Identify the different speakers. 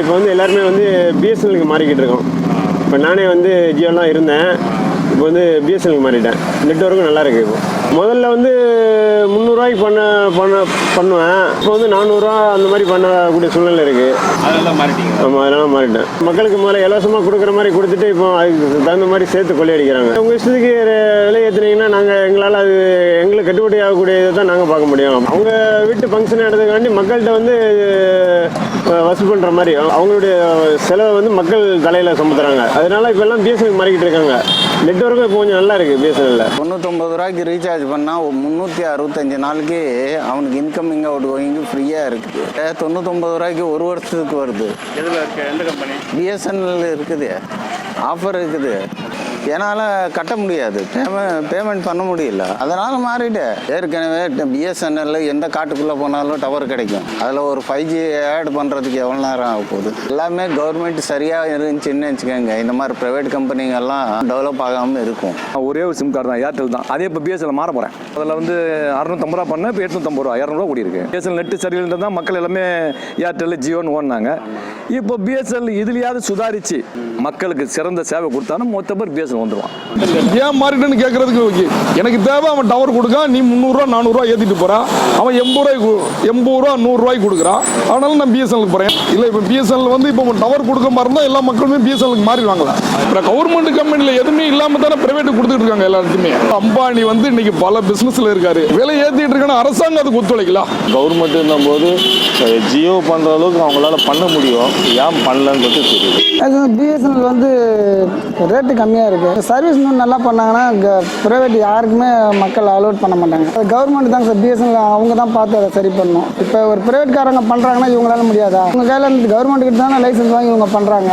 Speaker 1: இப்போ வந்து எல்லாருமே வந்து பிஎஸ்என்எலுக்கு மாறிக்கிட்டு இருக்கோம். இப்போ நானே வந்து ஜியோலாம் இருந்தேன். இப்போ வந்து பிஎஸ்என்எலுக்கு மாறிட்டேன். நெட்ஒர்க்கும் நல்லா இருக்கு இப்போ. முதல்ல வந்து முந்நூறுரூவாய்க்கு பண்ண பண்ண பண்ணுவேன். இப்போ வந்து நானூறுரூவா அந்த மாதிரி பண்ணக்கூடிய சூழ்நிலை இருக்குது
Speaker 2: அதெல்லாம் மாறிட்டீங்க.
Speaker 1: ஆமாம் அதெல்லாம் மாறிட்டேன். மக்களுக்கு முதல்ல இலவசமாக கொடுக்குற மாதிரி கொடுத்துட்டு இப்போ அதுக்கு தகுந்த மாதிரி சேர்த்து கொள்ளையடிக்கிறாங்க. உங்கள் இஷ்டத்துக்கு விலை ஏற்றுனீங்கன்னா நாங்கள் எங்களால் அது கட்டுப்படி ஆகக்கூடிய இதை தான் நாங்கள் பார்க்க முடியும். அவங்க வீட்டு ஃபங்க்ஷன் எடுத்துக்காண்டி மக்கள்கிட்ட வந்து வசூல் பண்ணுற மாதிரி அவங்களுடைய செலவை வந்து மக்கள் தலையில் சுமத்துறாங்க. அதனால இப்போ எல்லாம் பிஎஸ்என்எல் மாறிக்கிட்டு இருக்காங்க. நெட்ஒர்க்கும் இப்போ கொஞ்சம் நல்லா இருக்குது பிஎஸ்என்எல்ல
Speaker 3: தொண்ணூத்தொம்பது ரூபாய்க்கு ரீசார்ஜ் பண்ணால் முந்நூற்றி அறுபத்தஞ்சு நாளுக்கு அவனுக்கு இன்கமிங் அவுட் கோயிங் ஃப்ரீயாக இருக்குது. தொண்ணூத்தொம்பது ரூபாய்க்கு ஒரு வருஷத்துக்கு வருது.
Speaker 2: எதில் இருக்க? எந்த கம்பெனி
Speaker 3: பிஎஸ்என்எல் இருக்குது. ஆஃபர் இருக்குது. என்னால் கட்ட முடியாது. பேமெண்ட் பேமெண்ட் பண்ண முடியல. அதனால் மாறிட்டேன். ஏற்கனவே பிஎஸ்என்எல் எந்த காட்டுக்குள்ளே போனாலும் டவர் கிடைக்கும். அதில் ஒரு ஃபைவ் ஜி ஆட் பண்ணுறதுக்கு எவ்வளோ நேரம் ஆக போகுது? எல்லாமே கவர்மெண்ட் சரியாக இருந்துச்சுன்னு வச்சுக்கோங்க. இந்த மாதிரி ப்ரைவேட் கம்பெனிங்கெல்லாம் டெவலப் ஆகாமல் இருக்கும்.
Speaker 4: ஒரே ஒரு சிம் கார்டு தான் ஏர்டெல் தான். அதே இப்போ பிஎஸ்எல் மாற போகிறேன் அதில் வந்து அறுநூத்தம்பது ரூபா பண்ண இப்போ எட்நூத்தம்பது ரூபா இரநூறுவா கூடி இருக்கு. பிஎஸ்எல் நெட்டு சரியில்லை தான் மக்கள் எல்லாமே ஏர்டெல் ஜியோன்னு ஓடினாங்க. இப்போ பிஎஸ்எல் இதுலையாவது சுதாரிச்சு மக்களுக்கு சிறந்த சேவை கொடுத்தாலும் மொத்த பேர் பிஎஸ்எல் வந்துடுவான்
Speaker 5: ஏன் மாறிட்டேன்னு கேட்கறதுக்கு ஓகே. எனக்கு தேவை அவன் டவர் கொடுக்க நீ முந்நூறுரூவா நானூறுரூவா ஏற்றிட்டு போகிறான் அவன் எண்பது ரூபாய்க்கு எண்பது ரூபா நூறுரூவாய்க்கு கொடுக்குறான் அதனால நான் பிஎஸ்என்எலுக்கு போகிறேன் இல்லை இப்போ பிஎஸ்என்எல் வந்து இப்போ டவர் கொடுக்க மாதிரி இருந்தால் எல்லா மக்களுமே பிஎஸ்என்எலுக்கு மாறிடுவாங்களா? இப்போ கவர்மெண்ட் கம்பெனியில் எதுவுமே இல்லாமல் தானே பிரைவேட் கொடுத்துட்டு இருக்காங்க எல்லாருக்குமே. அம்பானி வந்து இன்னைக்கு பல பிஸ்னஸில் இருக்காரு. விலை ஏற்றிட்டு இருக்கான அரசாங்கம் அதுக்கு ஒத்துழைக்கலாம்.
Speaker 6: கவர்மெண்ட்டுன்னும் போது ஜியோ பண்ணுற அளவுக்கு அவங்களால பண்ண முடியும். ஏன் பண்ணலன்றது தெரியல
Speaker 7: பிஎஸ்என்எல் வந்து ரேட்டு கம்மியாக இருக்குது சர்வீஸ் இன்னும் நல்லா பண்ணாங்கன்னா ப்ரைவேட் யாருக்குமே மக்கள் அலோட் பண்ண மாட்டாங்க. அது கவர்மெண்ட் தான் சார் பிஎஸ்என்எல் அவங்க தான் பார்த்து அதை சரி பண்ணணும். இப்போ ஒரு ப்ரைவேட்காரங்க பண்ணுறாங்கன்னா இவங்களால முடியாதா? உங்கள் கையில் கவர்மெண்ட் கிட்ட தானே லைசன்ஸ் வாங்கி இவங்க பண்ணுறாங்க